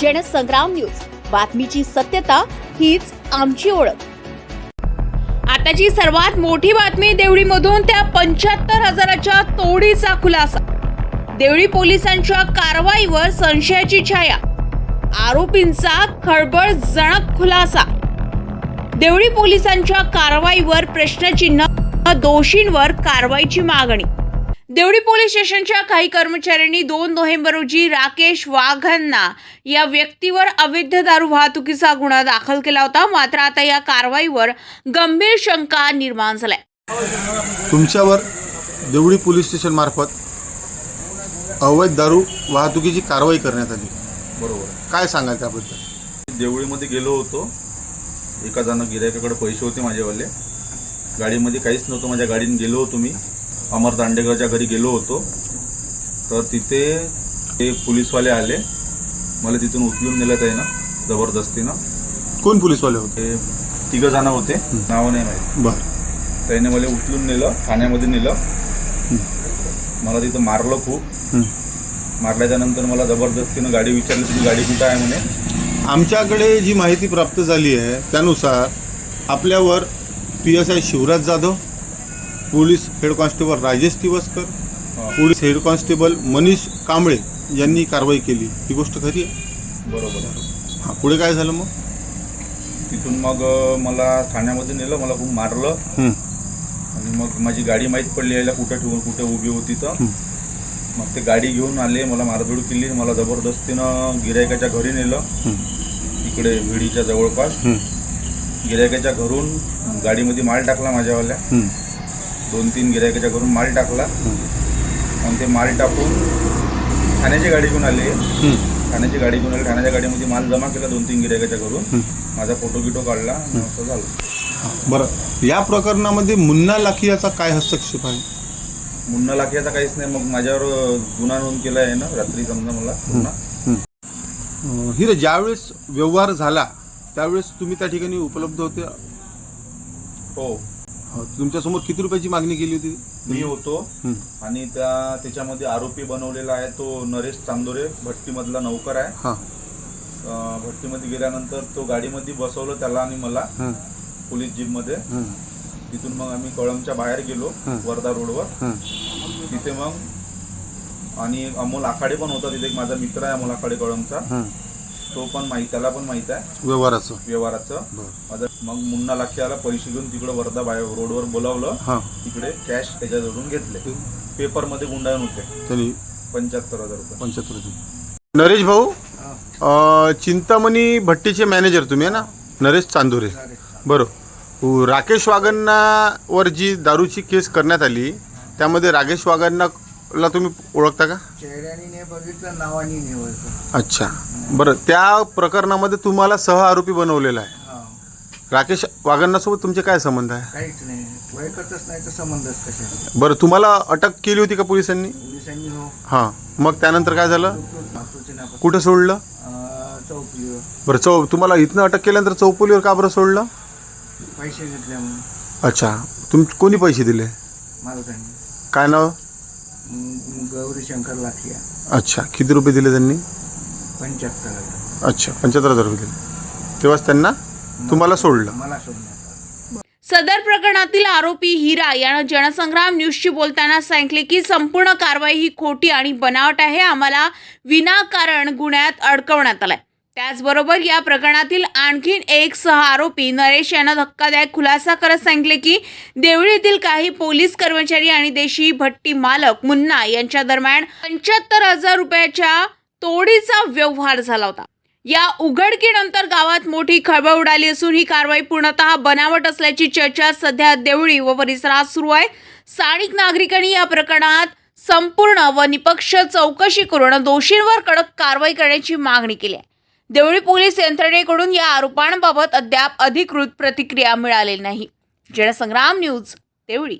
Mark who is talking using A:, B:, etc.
A: Jansangram news. बातमीची सत्यता हीच आमची ओळख. आताची सर्वात मोठी बातमी देवळीमधून त्या पंच्याहत्तर हजाराच्या तोडीचा खुलासा. देवळी पोलिसांच्या कारवाईवर संशयाची छाया. आरोपींचा खळबळ जणक खुलासा. देवळी पोलिसांच्या कारवाईवर प्रश्नचिन्ह दोषींवर कारवाईची मागणी. देवळी पोलीस स्टेशनच्या काही कर्मचाऱ्यांनी दोन नोव्हेंबर रोजी राकेश वाघांना या व्यक्तीवर अवैध दारू वाहतुकीचा गुन्हा दाखल केला होता. मात्र आता या कारवाईवर गंभीर शंका निर्माण झालाय.
B: तुमच्यावर देवळी पोलीस स्टेशन मार्फत अवैध दारू वाहतुकीची कारवाई करण्यात आली.
C: बरोबर.
B: काय सांगाल त्याबद्दल?
C: देवळीमध्ये गेलो होतो. एका जण गिरायकाकडे पैसे होते माझेवाले गाडीमध्ये काहीच नव्हतं. माझ्या गाडीने गेलो होतो मी. अमर दांडेकरच्या घरी गेलो होतो. तर तिथे ते पोलीसवाले आले. मला तिथून उचलून नेलं त्यानं जबरदस्तीनं.
B: कोण पोलीसवाले होते?
C: ते तिघं जण होते. नाव नाही माहीत.
B: बर.
C: त्याने मला उचलून नेलं ठाण्यामध्ये नेलं. मला तिथं मारलं खूप.
B: हं.
C: मारल्याच्या नंतर मला जबरदस्तीनं गाडी विचारली तुझी गाडी कुठं आहे? म्हणे.
B: आमच्याकडे जी माहिती प्राप्त झाली आहे त्यानुसार आपल्यावर P S I Shivraj Jadhav police head constable Rajesh Tivaskar police head constable Manish Kamble यांनी कारवाई केली ही गोष्ट खरी आहे
C: बरोबर
B: हां पुढे काय झालं मग
C: तिथून मग मला ठाण्यामध्ये नेलं मला खूप मारलं
B: हं.
C: आणि मग माझी गाडी माहीत पडली यायला कुठं ठेवून कुठे उभी होती तर
B: हं.
C: मग ते गाडी घेऊन आले मला मारधूड केली मला जबरदस्तीनं गिरायकाच्या घरी नेलं
B: हं.
C: इकडे विडीच्या जवळपास
B: हं.
C: गिरायकाच्या घरून गाडीमध्ये माल टाकला माझ्यावाल्या
B: हं.
C: दोन तीन गिरायकाच्या घरून माल टाकला. आणि ते माल टाकून ठाण्याची गाडी घेऊन आले. ठाण्याची गाडी घेऊन आले. ठाण्याच्या गाडीमध्ये माल जमा केला दोन तीन गिरायकाच्या घरून. माझा फोटो गिटो काढला. असं झालं.
B: बरं. या प्रकरणामध्ये मुन्ना लाखी याचा काय हस्तक्षेप आहे?
C: मुन्ना लाखियाचा काहीच नाही. मग माझ्यावर गुन्हा नोंद केला आहे ना? रात्री समजा मला पुन्हा
B: हिरे ज्यावेळेस व्यवहार झाला त्यावेळेस तुम्ही त्या ठिकाणी उपलब्ध होते
C: हो.
B: तुमच्यासमोर किती रुपयाची मागणी केली होती
C: मी होतो
B: हं.
C: आणि त्या त्याच्यामध्ये आरोपी बनवलेला आहे तो नरेश चांदोरे भट्टीमधला नौकर आहे
B: हां
C: भट्टीमध्ये गेल्यानंतर तो गाडीमध्ये बसवलं त्याला आणि मला
B: हं.
C: पोलीस जीपमध्ये
B: हं.
C: तिथून मग आम्ही कळमच्या बाहेर गेलो
B: हं.
C: वर्धा रोडवर
B: हं.
C: तिथे मग आणि अमोल आखाडे पण होता तिथे एक माझा मित्र आहे अमोल आखाडे कळमचा
B: हं.
C: तो पण माहीत त्याला पण माहीत आहे.
B: व्यवहाराचं.
C: व्यवहाराचं.
B: बरं.
C: माझा मग मुन्ना लाखियाला पैसे घेऊन तिकडं वर्धा बाहेर रोडवर बोलावलं.
B: हां.
C: तिकडे कॅश त्याच्याजवळून घेतले. पेपरमध्ये गुंडाळून होते.
B: त्यांनी
C: पंच्याहत्तर हजार रुपये.
B: पंच्याहत्तर नरेश भाऊ अं, चिंतामणी भट्टीचे मॅनेजर तुम्ही आहे ना? नरेश चांदोरे. बरं. उ- राकेश वागण्णा वर जी दारूची केस करण्यात आली त्यामध्ये राकेश वागण्णाला तुम्ही ओळखता का?
D: चेहऱ्याने नाही बघितलं नावाने नाही ओळखलं.
B: अच्छा. बरं त्या प्रकरणामध्ये तुम्हाला सह आरोपी बनवलेला आहे.
D: हा.
B: राकेश वागण्णासोबत तुमचे काय संबंध आहे?
D: काहीच नाही. ओळखतच नाही तर संबंधच कशा
B: बरं तुम्हाला अटक केली होती का पोलिसांनी?
D: पोलिसांनी हो.
B: हां. मग त्यानंतर काय झालं?
D: सूचना
B: कुठं सोडलं?
D: चौकलीवर.
B: बरं चौ तुम्हाला इथनं अटक केल्यानंतर चौपोलीवर का बरं सोडलं?
D: पैसे घेतले म्हणून
B: अच्छा. तुम कोणी पैसे दिले?
D: मालकांनी.
B: काय नाव?
D: मग गौरी शंकर लाखिया
B: अच्छा किती रुपये दिले त्यांनी?
D: पंच्याहत्तर हजार.
B: अच्छा पंच्याहत्तर हजार रुपये दिले. तेव्हाच त्यांना तुम्हाला सोडलं.
D: मला सोडण्यात आलं.
A: सदर प्रकरणातील आरोपी हिरा यानं जनसंग्राम न्यूजशी बोलताना सांगितले की संपूर्ण कारवाई ही खोटी आणि बनावट आहे. आम्हाला विनाकारण गुन्ह्यात अडकवण्यात आलाय. त्याचबरोबर या प्रकरणातील आणखीन एक सह आरोपी नरेश यानं धक्कादायक खुलासा करत सांगितले की देवळीतील काही पोलीस कर्मचारी आणि देशी भट्टी मालक मुन्ना यांच्या दरम्यान पंच्याहत्तर हजार रुपयाच्या तोडीचा व्यवहार झाला होता. या उघडकीनंतर गावात मोठी खळबळ उडाली असून ही कारवाई पूर्णतः बनावट असल्याची चर्चा सध्या देवळी व परिसरात सुरू आहे. स्थानिक नागरिकांनी या प्रकरणात संपूर्ण व निपक्ष चौकशी करून दोषींवर कडक कारवाई करण्याची मागणी केली आहे. देवळी पोलीस यंत्रणेकडून या आरोपांबाबत अद्याप अधिकृत प्रतिक्रिया मिळालेली नाही. जनसंग्राम न्यूज देवळी.